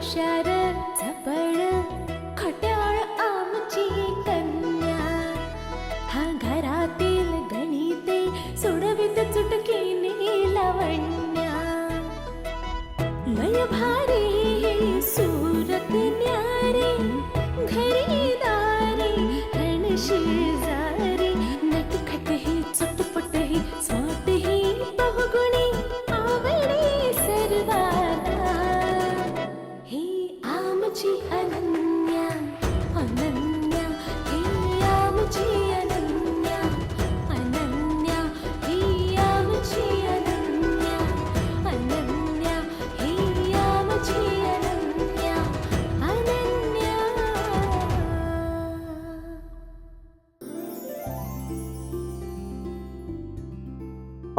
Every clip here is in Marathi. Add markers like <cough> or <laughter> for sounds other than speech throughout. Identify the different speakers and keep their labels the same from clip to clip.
Speaker 1: shattered.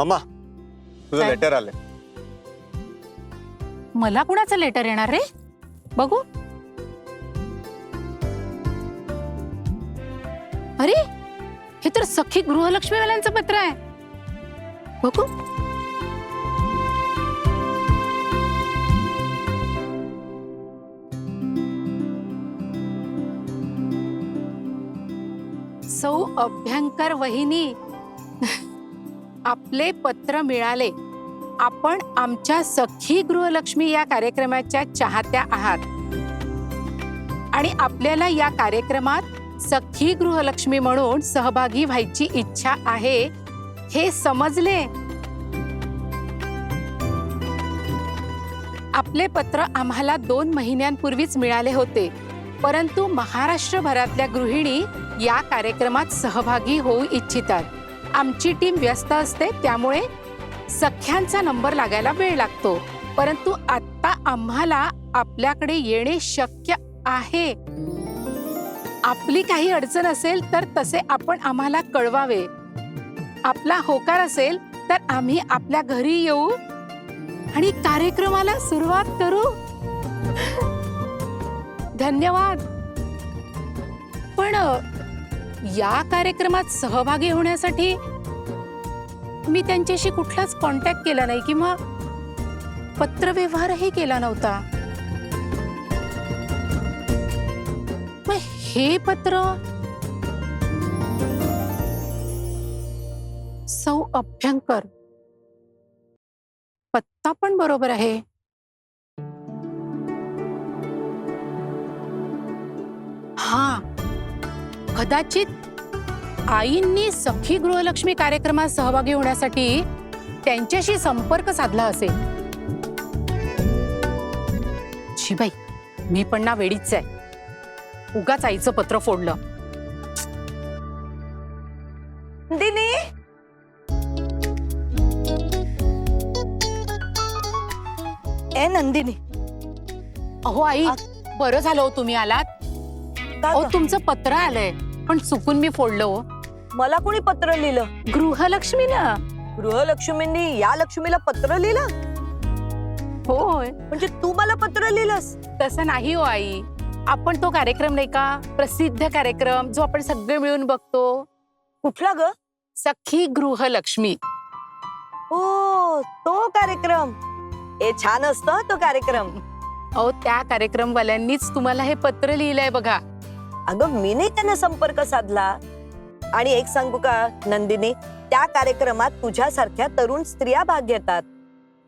Speaker 2: मम्मा तुझं
Speaker 3: काय?
Speaker 2: लेटर आलंय.
Speaker 3: मला कुणाचं लेटर येणार रे? बघू. अरे हे तर सखी गृहलक्ष्मीवाल्यांचं पत्र आहे. बघू. सौ अभ्यंकर वहिनी. आपले पत्र मिळाले. आपण आमच्या सखी गृहलक्ष्मी या कार्यक्रमाच्या चाहत्या आहात. आणि आपल्याला या कार्यक्रमात सखी गृहलक्ष्मी म्हणून सहभागी व्हायची इच्छा आहे हे समजले. आपले पत्र आम्हाला दोन महिन्यांपूर्वीच मिळाले होते परंतु महाराष्ट्रभरातल्या गृहिणी या कार्यक्रमात सहभागी होऊ इच्छितात. आमची टीम व्यस्त असते त्यामुळे सख्यांचा नंबर लागायला वेळ लागतो. परंतु आता आम्हाला आपल्याकडे येणे शक्य आहे. आपली काही अडचण असेल तर तसे आपण आम्हाला कळवावे. आपला होकार असेल तर आम्ही आपल्या घरी येऊ. आणि कार्यक्रमाला सुरुवात करू. धन्यवाद. पण या कार्यक्रमात सहभागी होण्यासाठी मी त्यांच्याशी कुठलाच कॉन्टॅक्ट केला नाही किंवा पत्रव्यवहारही केला नव्हता. मग हे पत्र सौ अभ्यंकर. पत्ता पण बरोबर आहे. हा. कदाचित आईंनी सखी गृहलक्ष्मी कार्यक्रमात सहभागी होण्यासाठी त्यांच्याशी संपर्क साधला असेल. शिबाई मी पण ना वेडीच आहे. उगाच आईचं पत्र फोडलं.
Speaker 4: दिनी? ए नंदिनी.
Speaker 3: अहो आई बरं झालं हो तुम्ही आलात. अहो? तुमचं पत्र आलंय. पण चुकून मी फोडलं हो.
Speaker 4: मला कोणी पत्र लिहिलं?
Speaker 3: गृहलक्ष्मी ना
Speaker 4: गृहलक्ष्मींनी या लक्ष्मीला पत्र लिहिलं?
Speaker 3: होय.
Speaker 4: म्हणजे तू मला पत्र लिहिलंस?
Speaker 3: तसं नाही हो आई. आपण तो कार्यक्रम नाही का? प्रसिद्ध कार्यक्रम जो आपण सगळे मिळून बघतो.
Speaker 4: कुठला ग?
Speaker 3: सखी गृहलक्ष्मी.
Speaker 4: हो तो कार्यक्रम. ए छान असतो हं तो कार्यक्रम.
Speaker 3: अहो त्या कार्यक्रमवाल्यांनीच तुम्हाला हे पत्र लिहिलंय बघा.
Speaker 4: अगं मी नाही त्यांना संपर्क साधला. आणि एक सांगू का नंदिनी त्या कार्यक्रमात तुझ्यासारख्या तरुण स्त्रिया भाग घेतात.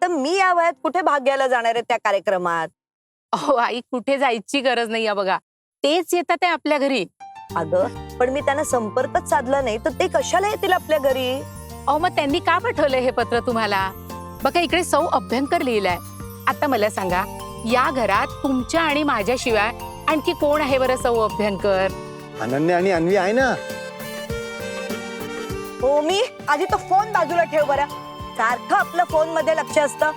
Speaker 4: तर मी या वयात कुठे भाग घ्यायला जाणार आहे त्या कार्यक्रमात?
Speaker 3: अहो आई कुठे जायची गरज नाही आहे बघा. तेच येतात ते आपल्या घरी.
Speaker 4: अगं पण मी त्यांना संपर्कच साधला नाही तर ते कशाला येतील आपल्या घरी?
Speaker 3: अहो मग त्यांनी का पाठवलंय हे पत्र तुम्हाला? बघा इकडे सौ अभ्यंकर लिहिलंय. आता मला सांगा या घरात तुमच्या आणि माझ्याशिवाय आणखी कोण आहे बरं सौ अभ्यंकर?
Speaker 2: अनन्या आणि अन्वी आहे ना?
Speaker 4: हो मी आधी तो फोन बाजूला ठेव बरं. सारखं आपलं फोनमध्ये लक्ष असतं.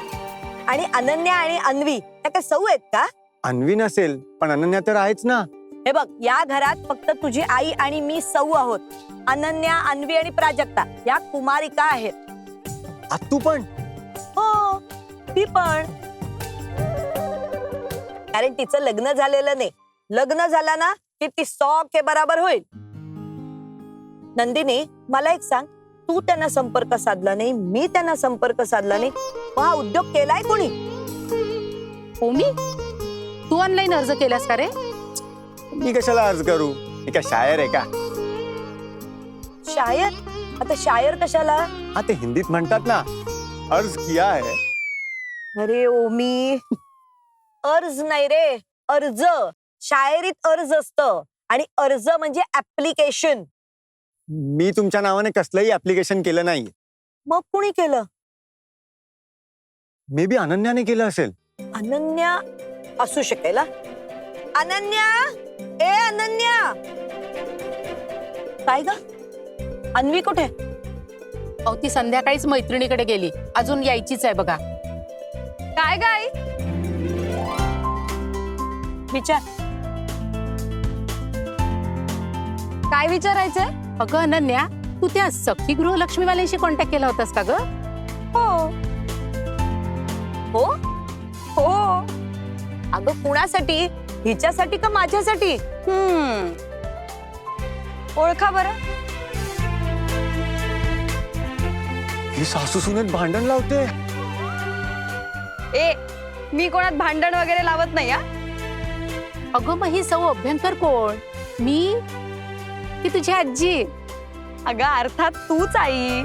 Speaker 4: आणि अनन्या आणि अन्वी त्या काय सौ आहेत का?
Speaker 2: अन्वी नसेल पण अनन्या तर आहेच ना.
Speaker 4: हे बघ या घरात फक्त तुझी आई आणि मी सौ आहोत. अनन्या अन्वी आणि प्राजक्ता या कुमारिका आहेत.
Speaker 2: आत्तू पण?
Speaker 4: हो ती पण. कारण तिचं लग्न झालेलं नाही. लग्न झालं ना की ती सॉ के बराबर होईल. नंदिनी मला एक सांग. तू त्यांना संपर्क साधला नाही मी त्यांना संपर्क साधला नाही. हा उद्योग केलाय कोणी?
Speaker 3: ओमी तू ऑनलाईन अर्ज केलास का रे?
Speaker 2: मी कशाला अर्ज करू? मी काय शायर आहे का?
Speaker 4: शायर? आता शायर कशाला?
Speaker 2: हा ते हिंदीत म्हणतात ना अर्ज किया है.
Speaker 4: अरे ओमी अर्ज नाही रे. अर्ज. शायरीत अर्ज असत. आणि अर्ज म्हणजे ऍप्लिकेशन
Speaker 2: मी तुमच्या नावाने कसलंही ऍप्लिकेशन केलं नाही
Speaker 4: मग कुणी केलं?
Speaker 2: मे बी अनन्याने केलं असेल.
Speaker 4: अनन्या असू शकेल हा? अनन्या! ए अनन्या! काय ग? अन्वी कुठे?
Speaker 3: अहो ती संध्याकाळीच मैत्रिणीकडे गेली. अजून यायचीच आहे बघा.
Speaker 5: काय गाय
Speaker 4: विचार.
Speaker 5: काय विचारायचंय?
Speaker 3: अगं अनन्या तू त्या सखी गृहलक्ष्मीवाल्यांशी कॉन्टॅक्ट केला होतास का ग?
Speaker 5: हो.
Speaker 4: हो?
Speaker 5: हो.
Speaker 4: अगं कुणासाठी? हिच्यासाठी का माझ्यासाठी?
Speaker 5: हम्म. ओळखा बरं.
Speaker 2: ही सासू सुनेत भांडण लावते.
Speaker 5: ए मी कोणात भांडण वगैरे लावत नाही हा?
Speaker 3: अगं मग ही सौ अभ्यंकर कोण? मी? की तुझी आजी.
Speaker 5: अगं अर्थात तूच आई.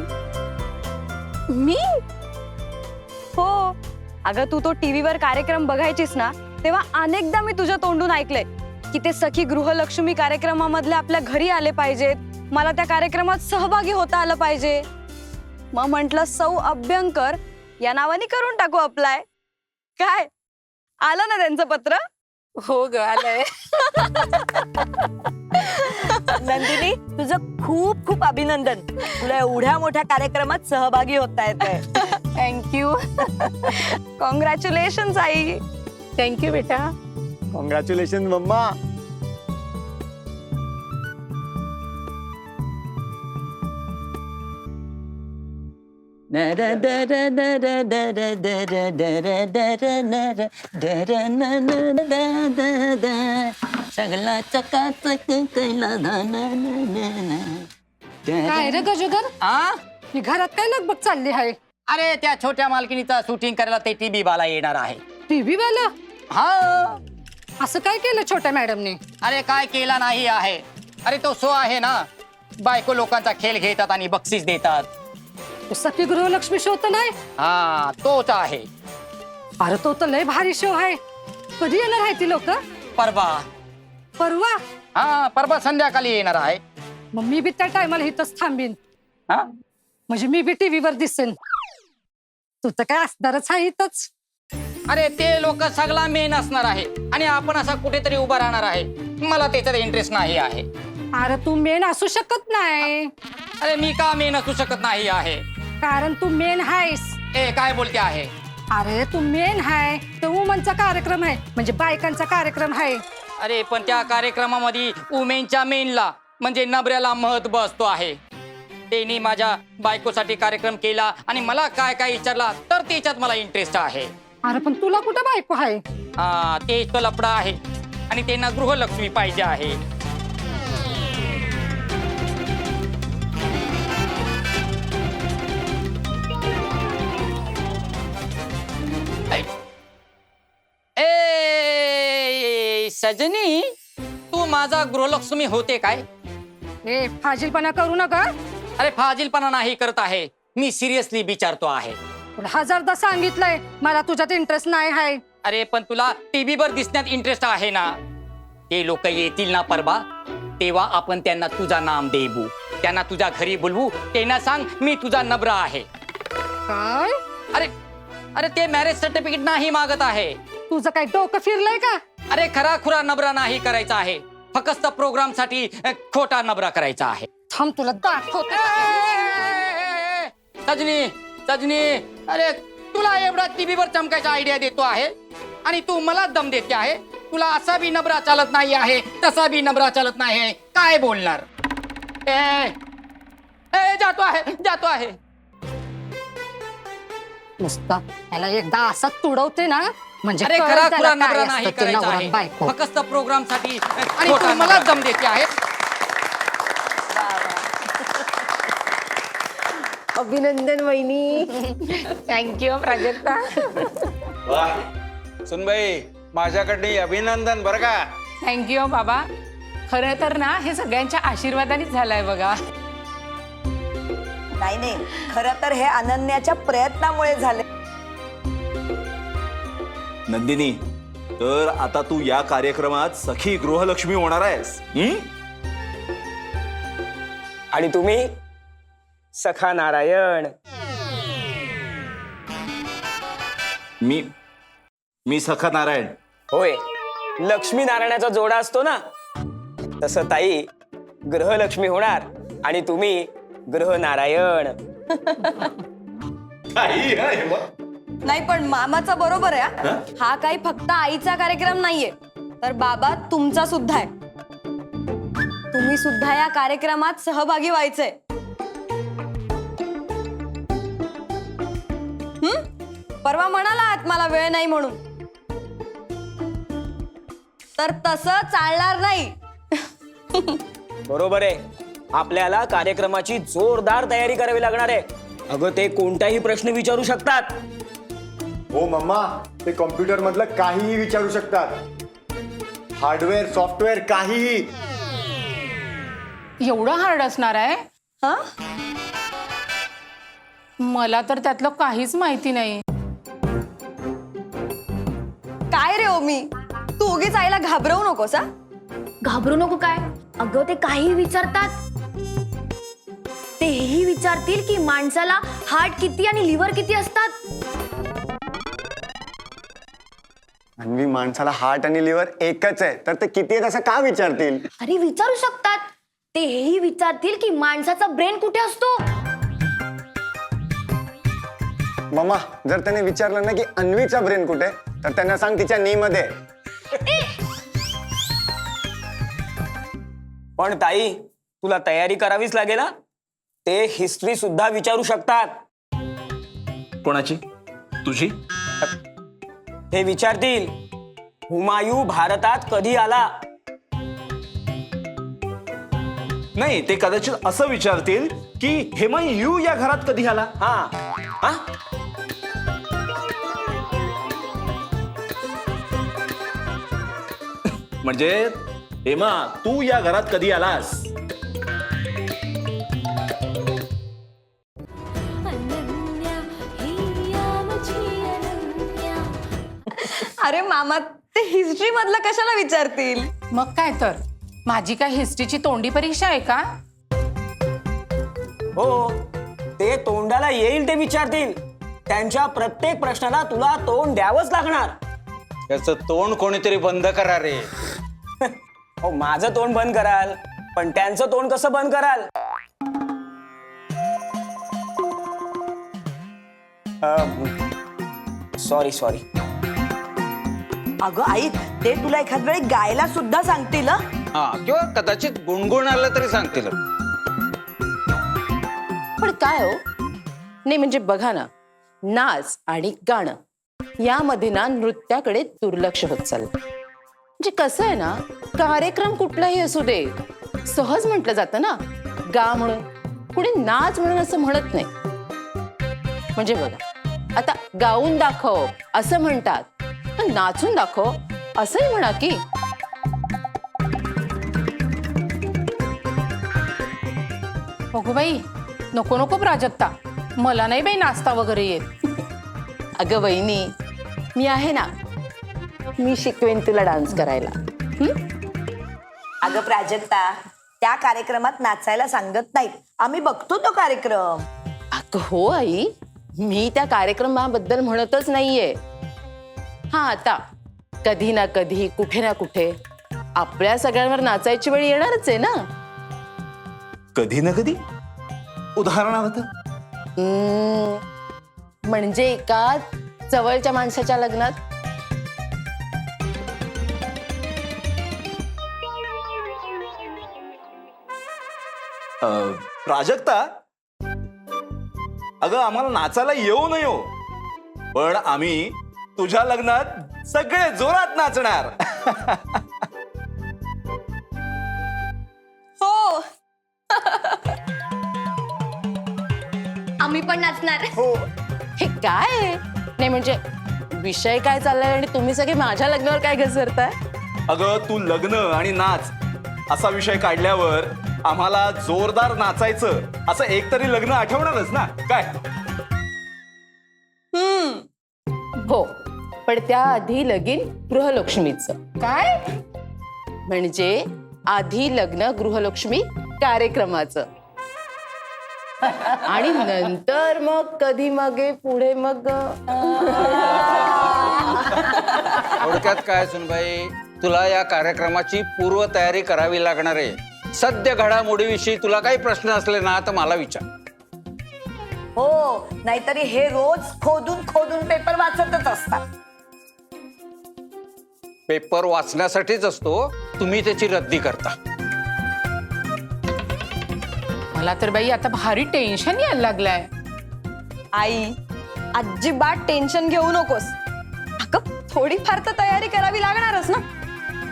Speaker 3: मी?
Speaker 5: हो. अगं तू तो टीव्हीवर कार्यक्रम बघायचीस ना तेव्हा अनेकदा मी तुझ्या तोंडून ऐकलंय की ते सखी गृहलक्ष्मी कार्यक्रमामधले आपल्या घरी आले पाहिजेत. मला त्या कार्यक्रमात सहभागी होता आलं पाहिजे. मग म्हंटल सौ अभ्यंकर या नावाने करून टाकू अप्लाय काय? आलं ना त्यांचं पत्र?
Speaker 3: हो ग आलंय.
Speaker 4: नंदिनी तुझं खूप खूप अभिनंदन. तुला एवढ्या मोठ्या कार्यक्रमात सहभागी होता येत
Speaker 3: थँक्यू
Speaker 5: कॉंग्रॅच्युलेशन आई.
Speaker 3: थँक्यू बेटा.
Speaker 2: Congratulation mama.
Speaker 6: सगळा चकाचक कैला
Speaker 7: काय रे गजोदर
Speaker 6: आ?
Speaker 7: ही घरात काय लगबग चालली आहे?
Speaker 6: अरे त्या छोट्या मालकिनीचा शूटिंग करायला ते टीव्ही बाला येणार आहे.
Speaker 7: टीव्ही वाला?
Speaker 6: हा.
Speaker 7: असं काय केलं छोट्या मॅडमने?
Speaker 6: अरे काय केला नाही आहे. अरे तो शो आहे ना. बायको लोकांचा खेळ घेतात आणि बक्षीस देतात.
Speaker 7: सखी गृहलक्ष्मी शो तर नाही?
Speaker 6: हा तोच आहे.
Speaker 7: अरे तो तर लय भारी शो आहे. कधी येणार आहे ती लोक?
Speaker 6: परवा.
Speaker 7: परवा?
Speaker 6: हा परवा संध्याकाळी येणार आहे.
Speaker 7: मग मी बी त्या टायमाला इथंच थांबीन.
Speaker 6: हा?
Speaker 7: म्हणजे मी बी टीव्हीवर दिसेन. तू तर काय असणारच आहे इथंच.
Speaker 6: अरे ते लोक सगळा मेन असणार आहे. आणि आपण असा कुठेतरी उभा राहणार आहे. मला त्याच्यात इंटरेस्ट नाही आहे.
Speaker 7: अरे तू मेन असू शकत नाही.
Speaker 6: अरे मी का मेन असू शकत नाही आहे?
Speaker 7: कारण तू मेन आहेस.
Speaker 6: ए काय बोलते आहे?
Speaker 7: अरे तू मेन आहे. तर वुमनचा कार्यक्रम आहे. म्हणजे बायकांचा कार्यक्रम आहे.
Speaker 6: अरे पण त्या कार्यक्रमामध्ये उमेनच्या मेनला म्हणजे नबऱ्याला महत्त्व असतो आहे. त्यांनी माझ्या बायकोसाठी कार्यक्रम केला आणि मला काय काय विचारला तर त्याच्यात मला इंटरेस्ट आहे.
Speaker 7: अरे पण तुला कुठं बायको आहे?
Speaker 6: हा तेच तो लपडा आहे. आणि त्यांना गृहलक्ष्मी पाहिजे आहे. सजनी तू माझा गृहलक्ष्मी होते काय?
Speaker 7: ए फाजीलपणा करू नका.
Speaker 6: अरे फाजीलपणा नाही करत आहे. मी सिरियसली विचारतो आहे.
Speaker 7: तुला हजारदा सांगितलंय मला तुझ्यात इंटरेस्ट नाही आहे.
Speaker 6: अरे पण तुला टीव्ही वर दिसण्यात इंटरेस्ट आहे ना? ते लोक येतील ना परवा? तेव्हा आपण त्यांना तुझा नाम देबू. त्यांना तुझ्या घरी बोलवू. त्यांना सांग मी तुझा नबरा आहे.
Speaker 7: काय?
Speaker 6: अरे अरे ते मॅरेज सर्टिफिकेट नाही मागत आहे.
Speaker 7: तुझं काय डोकं फिरलंय का?
Speaker 6: अरे खरा खुरा नबरा नाही करायचा आहे. फक्त प्रोग्रामसाठी खोटा नबरा करायचा आहे.
Speaker 7: थांब तुला दाखवते.
Speaker 6: सजनी सजनी अरे तुला एवढा टीव्ही वर चमकायचा आयडिया देतो आहे आणि तू मला दम देते आहे. तुला असा बी नबरा चालत नाही आहे तसा बी नबरा चालत नाही आहे. काय बोलणार? ए ए, जातो आहे जातो आहे.
Speaker 7: नुसता याला एकदा असा तुडवते ना म्हणजे
Speaker 6: अरे खरा
Speaker 7: त्याला
Speaker 6: खुरा
Speaker 7: काय
Speaker 6: नबरा
Speaker 7: असतं
Speaker 6: नाही
Speaker 7: ते
Speaker 6: करायचा
Speaker 7: नवरा
Speaker 6: आहे.
Speaker 7: बायको.
Speaker 6: फक्त प्रोग्रामसाठी आणि तू मला दम देते आहे.
Speaker 4: अभिनंदन वहिनी.
Speaker 3: Thank you Prajakta.
Speaker 8: सुनबाई माझ्याकडे अभिनंदन बरं का?
Speaker 3: थँक्यू बाबा. खरं तर ना हे सगळ्यांच्या आशीर्वादानेच झालंय बघा.
Speaker 4: नाही नाही. खरं तर हे अनन्याच्या प्रयत्नामुळे झाले
Speaker 9: नंदिनी तर आता तू या कार्यक्रमात सखी गृहलक्ष्मी होणार आहेस?
Speaker 10: आणि तुम्ही सखा नारायण.
Speaker 9: मी मी सखा नारायण.
Speaker 10: होय लक्ष्मी नारायणाचा जोडा असतो ना? तसं ताई ग्रहलक्ष्मी होणार आणि तुम्ही ग्रह नारायण. <laughs>
Speaker 5: नाही पण मामाचा बरोबर आहे हा. हा? काही फक्त आईचा कार्यक्रम नाहीये. तर बाबा तुमचा सुद्धा आहे. तुम्ही सुद्धा या कार्यक्रमात सहभागी व्हायचंय. हं? परवा म्हणाला आहात मला वेळ नाही म्हणून. तर तसं चालणार नाही.
Speaker 10: बरोबर आहे. आपल्याला कार्यक्रमाची जोरदार तयारी करावी लागणार आहे. अगं ते कोणताही प्रश्न विचारू शकतात.
Speaker 2: हो मम्मा ते कॉम्प्युटर मधलं काहीही विचारू शकतात. हार्डवेअर सॉफ्टवेअर काहीही.
Speaker 3: एवढं हार्ड असणार आहे?
Speaker 5: हा?
Speaker 3: मला तर त्यातलं काहीच माहिती नाही.
Speaker 5: काय रे ओ मी? तू उगीच आईला घाबरवू नकोस हा?
Speaker 1: घाबरू नको काय? अगं ते काही विचारतात. तेही विचारतील की माणसाला हार्ट किती आणि लिव्हर किती असतात?
Speaker 2: अन्वी माणसाला हार्ट आणि लिव्हर एकच आहे. तर ते किती आहेत असं का विचारतील?
Speaker 1: अरे विचारू शकतात. ते हेही विचारतील की माणसाचा ब्रेन कुठे असतो?
Speaker 2: मम्मा जर त्याने विचारलं ना की अन्वीचा ब्रेन कुठे आहे, तर त्यांना सांग तिच्या नी मध्ये.
Speaker 10: पण ताई तुला तयारी करावीच लागेल ना ते हिस्ट्री सुद्धा विचारू शकतात.
Speaker 9: कोणाची? तुझी?
Speaker 10: हे विचारतील हुमायूं भारतात कधी आला?
Speaker 9: नाही ते कदाचित असं विचारतील की हेमा यू या घरात कधी आला?
Speaker 10: हा. हा? <laughs>
Speaker 9: म्हणजे हेमा तू या घरात कधी आलास?
Speaker 5: अरे मामा ते हिस्ट्री मधलं कशाला विचारतील?
Speaker 3: मग काय तर? माझी काय हिस्ट्रीची तोंडी परीक्षा आहे का?
Speaker 10: हो ते तोंडाला येईल ते विचारतील. त्यांच्या प्रत्येक प्रश्नाला तुला तोंड द्यावंच लागणार.
Speaker 8: त्याचं तोंड कोणीतरी बंद करा रे. <laughs>
Speaker 10: हो माझं तोंड बंद कराल पण त्यांचं तोंड कसं बंद कराल? सॉरी सॉरी
Speaker 4: अगं ऐक ते तुला एखाद वेळी गायला सुद्धा सांगतील हं?
Speaker 8: हा किंवा कदाचित गुणगुण आलं तरी सांगतील.
Speaker 11: पण काय हो? नाही म्हणजे बघा ना नाच आणि गाणं यामध्ये ना नृत्याकडे दुर्लक्ष होत चाललं. म्हणजे कसं आहे ना कार्यक्रम कुठलाही असू दे सहज म्हटलं जातं ना गा म्हणून. कुणी नाच म्हणून असं म्हणत नाही. म्हणजे बघा आता गाऊन दाखव असं म्हणतात. पण नाचून दाखव असंही म्हणा की
Speaker 3: बघू बाई नको नको प्राजक्ता मला नाही बाई नाचता वगैरे येत
Speaker 11: अगं वहिनी मी आहे ना मी शिकवेन तुला डान्स करायला.
Speaker 4: अगं प्राजक्ता त्या कार्यक्रमात नाचायला सांगत नाहीत. आम्ही बघतो तो कार्यक्रम.
Speaker 11: अगं हो आई मी त्या कार्यक्रमाबद्दल म्हणतच नाहीये. हा आता. कधी ना कधी कुठे ना कुठे आपल्या सगळ्यांवर नाचायची वेळ येणारच आहे ना?
Speaker 9: कधी ना कधी? उदाहरणार्थ?
Speaker 11: हम्म, म्हणजे एका जवळच्या माणसाच्या लग्नात?
Speaker 9: अं, प्राजक्ता? अगं आम्हाला नाचायला येऊ न येऊ पण आम्ही तुझ्या लग्नात सगळे जोरात नाचणार.
Speaker 5: हो.
Speaker 1: आम्ही पण नाचणार.
Speaker 11: हे. काय? आहे? नाही म्हणजे विषय काय चाललाय आणि तुम्ही सगळे माझ्या लग्नावर काय घसरताय?
Speaker 9: अगं तू लग्न आणि नाच असा विषय काढल्यावर आम्हाला जोरदार नाचायचं असं एकतरी लग्न आठवणारच ना? काय?
Speaker 11: पण त्याआधी लगीन गृहलक्ष्मीचं.
Speaker 3: काय?
Speaker 11: म्हणजे आधी लग्न गृहलक्ष्मी कार्यक्रमाचं. आणि नंतर मग कधी मगे पुढे मग
Speaker 8: थोडक्यात काय सुनबाई तुला या कार्यक्रमाची पूर्वतयारी करावी लागणार आहे. सद्य घडामोडीविषयी तुला काही प्रश्न असले ना तर मला विचार.
Speaker 4: हो नाहीतरी हे रोज खोदून खोदून पेपर वाचतच असतात.
Speaker 8: पेपर वाचण्यासाठीच असतो तुम्ही त्याची रद्दी करता.
Speaker 3: मला तर बाई आता भारी टेन्शन यायला लागलाय.
Speaker 5: आई अजिबात टेन्शन घेऊ नकोस. अगं थोडीफार तर तयारी करावी लागणारच ना.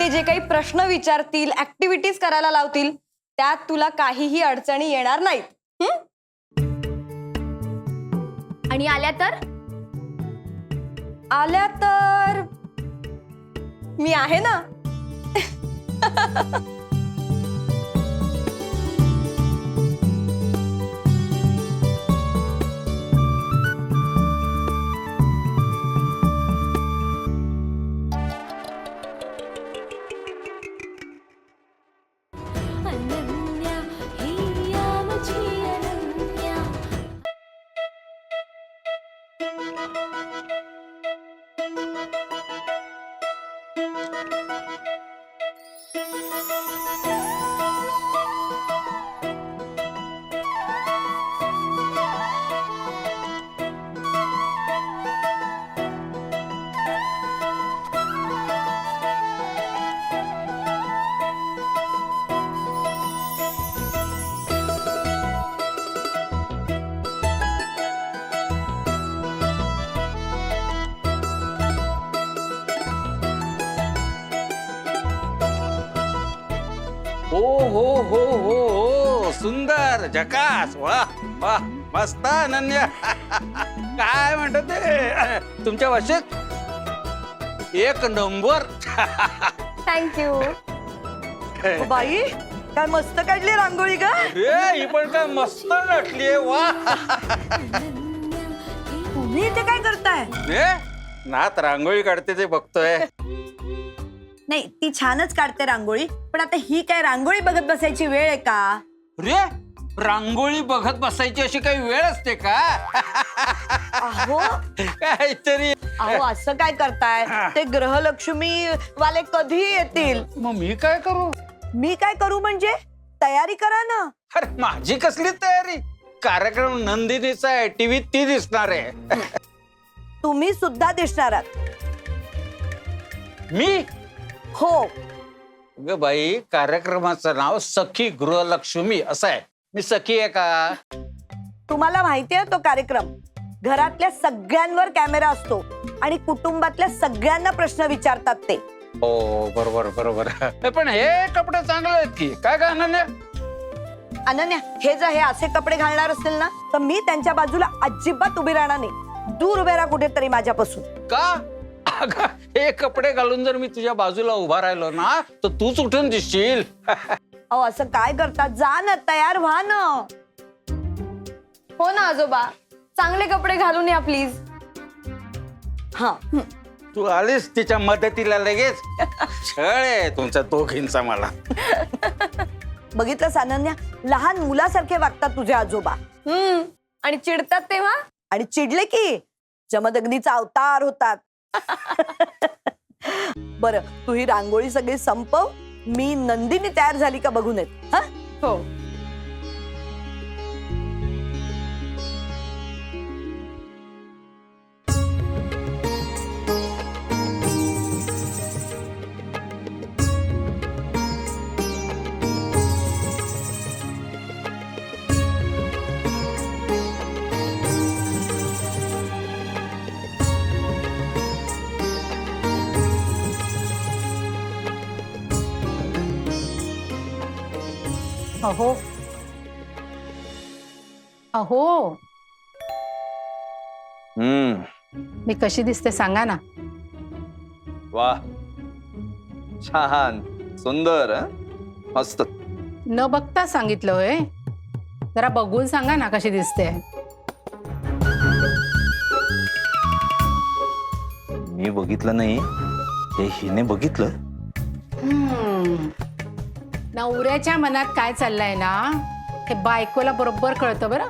Speaker 5: ते जे काही प्रश्न विचारतील ऍक्टिव्हिटीज करायला लावतील त्यात तुला काहीही अडचणी येणार नाहीत. हं?
Speaker 1: आणि आल्या तर?
Speaker 5: आल्या तर मी आहे ना? <laughs>
Speaker 8: हो हो हो हो. सुंदर जकास वा वा मस्त अनन्या <laughs> काय म्हणतात ते? <laughs> तुमच्या भाषेत? एक नंबर. <laughs>
Speaker 5: थँक्यू
Speaker 4: बाई काय मस्त काढली रांगोळी ग?
Speaker 8: रे ही पण काय मस्त नटलीये वा
Speaker 4: तुम्ही इथे काय करताय?
Speaker 8: नात रांगोळी काढते ते बघतोय.
Speaker 4: नाही ती छानच काढते रांगोळी पण आता ही काय रांगोळी बघत बसायची वेळ आहे का?
Speaker 8: रे रांगोळी बघत बसायची अशी काही वेळ असते का?
Speaker 4: अहो.
Speaker 8: काहीतरी.
Speaker 4: अहो असं काय करताय? ते ग्रहलक्ष्मी वाले कधी येतील?
Speaker 8: मग मी काय करू?
Speaker 4: मी काय करू म्हणजे? तयारी करा ना.
Speaker 8: अरे माझी कसली तयारी? कार्यक्रम नंदिनीचा आहे टीव्हीत ती दिसणार आहे.
Speaker 4: तुम्ही सुद्धा दिसणार आहात.
Speaker 8: मी?
Speaker 4: हो.
Speaker 8: ग बाई कार्यक्रमाचं नाव सखी गृहलक्ष्मी असं आहे. मी सखी आहे का?
Speaker 4: तुम्हाला माहिती आहे तो कार्यक्रम? घरातल्या सगळ्यांवर कॅमेरा असतो आणि कुटुंबातल्या सगळ्यांना प्रश्न विचारतात ते.
Speaker 8: हो बरोबर बरोबर. पण हे कपडे चांगले आहेत की? काय काय अनन्या?
Speaker 4: अनन्या हे जर हे असे कपडे घालणार असतील ना तर मी त्यांच्या बाजूला अजिबात उभी राहणार नाही. दूर उभे राहा कुठेतरी माझ्यापासून.
Speaker 8: का? अगं, हे कपडे घालून जर मी तुझ्या बाजूला उभा राहिलो ना तर तूच उठून दिसशील.
Speaker 4: अहो असं काय करतात? जा ना तयार व्हा ना.
Speaker 5: हो ना आजोबा. चांगले कपडे घालून या प्लीज
Speaker 4: हा.
Speaker 8: तू आलीस तिच्या मदतीला लगेच? छळ आहे तुमचा दोघींचा मला.
Speaker 4: बघितलंस अनन्या लहान मुलासारखे वागतात तुझे आजोबा.
Speaker 5: हम्म. आणि चिडतात तेव्हा?
Speaker 4: आणि चिडले की? जमदग्नीचा अवतार होतात. <laughs> बर तू ही रांगोळी सगळी संपव. मी नंदिनी तयार झाली का बघून येत हा?
Speaker 5: हो.
Speaker 3: अहो. अहो.
Speaker 8: हम्म.
Speaker 3: मी कशी दिसते सांगा ना.
Speaker 9: वा. छान. सुंदर हं? मस्त.
Speaker 3: न बघता सांगितलं होय जरा बघून सांगा ना कशी दिसते.
Speaker 9: मी बघितलं नाही. हे हिने बघितलं.
Speaker 3: हम्म. नवऱ्याच्या मनात काय चाललंय ना हे बायकोला बरोबर कळतं बरं.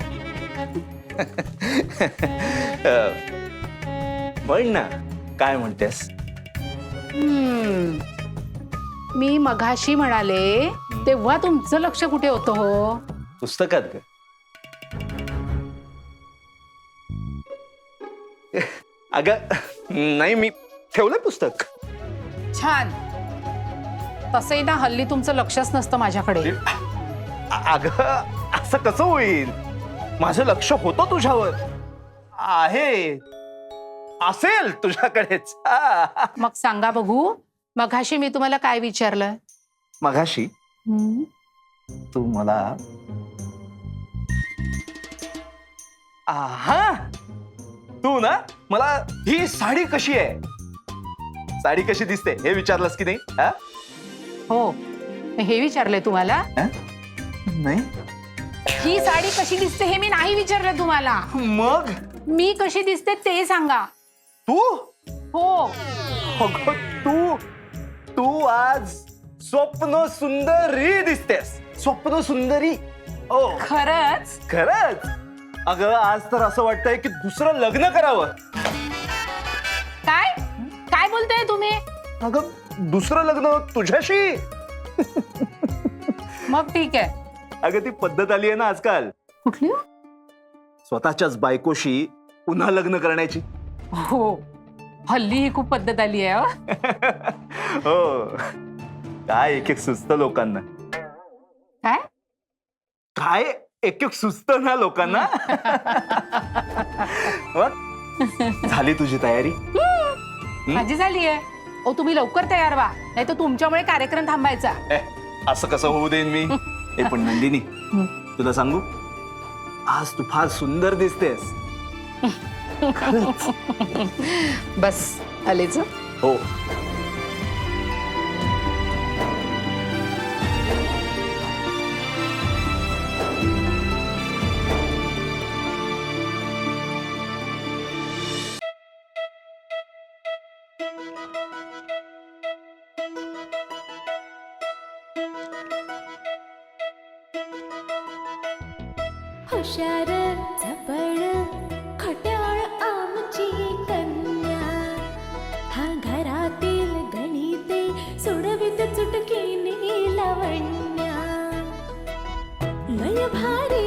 Speaker 9: म्हण ना काय म्हणतेस?
Speaker 3: हम्म. मी मघाशी म्हणाले तेव्हा तुमचं लक्ष कुठे होतं हो?
Speaker 9: पुस्तकात ग. अग नाही मी ठेवलंय पुस्तक.
Speaker 3: छान. तसंही ना हल्ली तुमचं लक्षच नसतं माझ्याकडे.
Speaker 9: अग असं कसं होईल? माझं लक्ष होतं तुझ्यावर. आहे. असेल तुझ्याकडेच. <laughs>
Speaker 3: मग सांगा बघू. मघाशी मी तुम्हाला काय विचारलं?
Speaker 9: मघाशी?
Speaker 3: हम्म.
Speaker 9: तू मला आहा. तू ना मला ही साडी कशी आहे? साडी कशी दिसते? हे विचारलंस की नाही? हा?
Speaker 3: हो. हे विचारलंय तुम्हाला.
Speaker 9: नाही.
Speaker 3: ही साडी कशी दिसते हे मी नाही विचारलं तुम्हाला.
Speaker 9: मग?
Speaker 3: मी कशी दिसते ते सांगा.
Speaker 9: तू?
Speaker 3: हो.
Speaker 9: अगं तू? तू आज स्वप्न सुंदरी दिसतेस. स्वप्न सुंदरी? ओ.
Speaker 3: खरंच?
Speaker 9: खरंच? अगं आज तर असं वाटतंय की दुसरं लग्न करावं.
Speaker 3: काय? काय बोलताय तुम्ही?
Speaker 9: अगं दुसरं लग्न तुझ्याशी?
Speaker 3: मग ठीक आहे.
Speaker 9: अगं ती पद्धत आली आहे ना आजकाल.
Speaker 3: कुठली
Speaker 9: स्वतःच्याच बायकोशी पुन्हा लग्न करण्याची.
Speaker 3: हो. हल्ली ही खूप पद्धत आली आहे हो.
Speaker 9: हो. काय एक एक सुचत लोकांना.
Speaker 3: काय?
Speaker 9: काय एक एक सुचत ना लोकांना? <laughs> मग? झाली तुझी तयारी?
Speaker 3: माझी झाली आहे. ओ तुम्ही लवकर तयार व्हा. नाही तर तुमच्यामुळे कार्यक्रम थांबायचा.
Speaker 9: ए, असं कसं होऊ देईन मी? हे पण नंदिनी तुला सांगू? आज तू फार सुंदर दिसतेस. <laughs>
Speaker 3: बस आलेच.
Speaker 9: हो.
Speaker 1: ভারে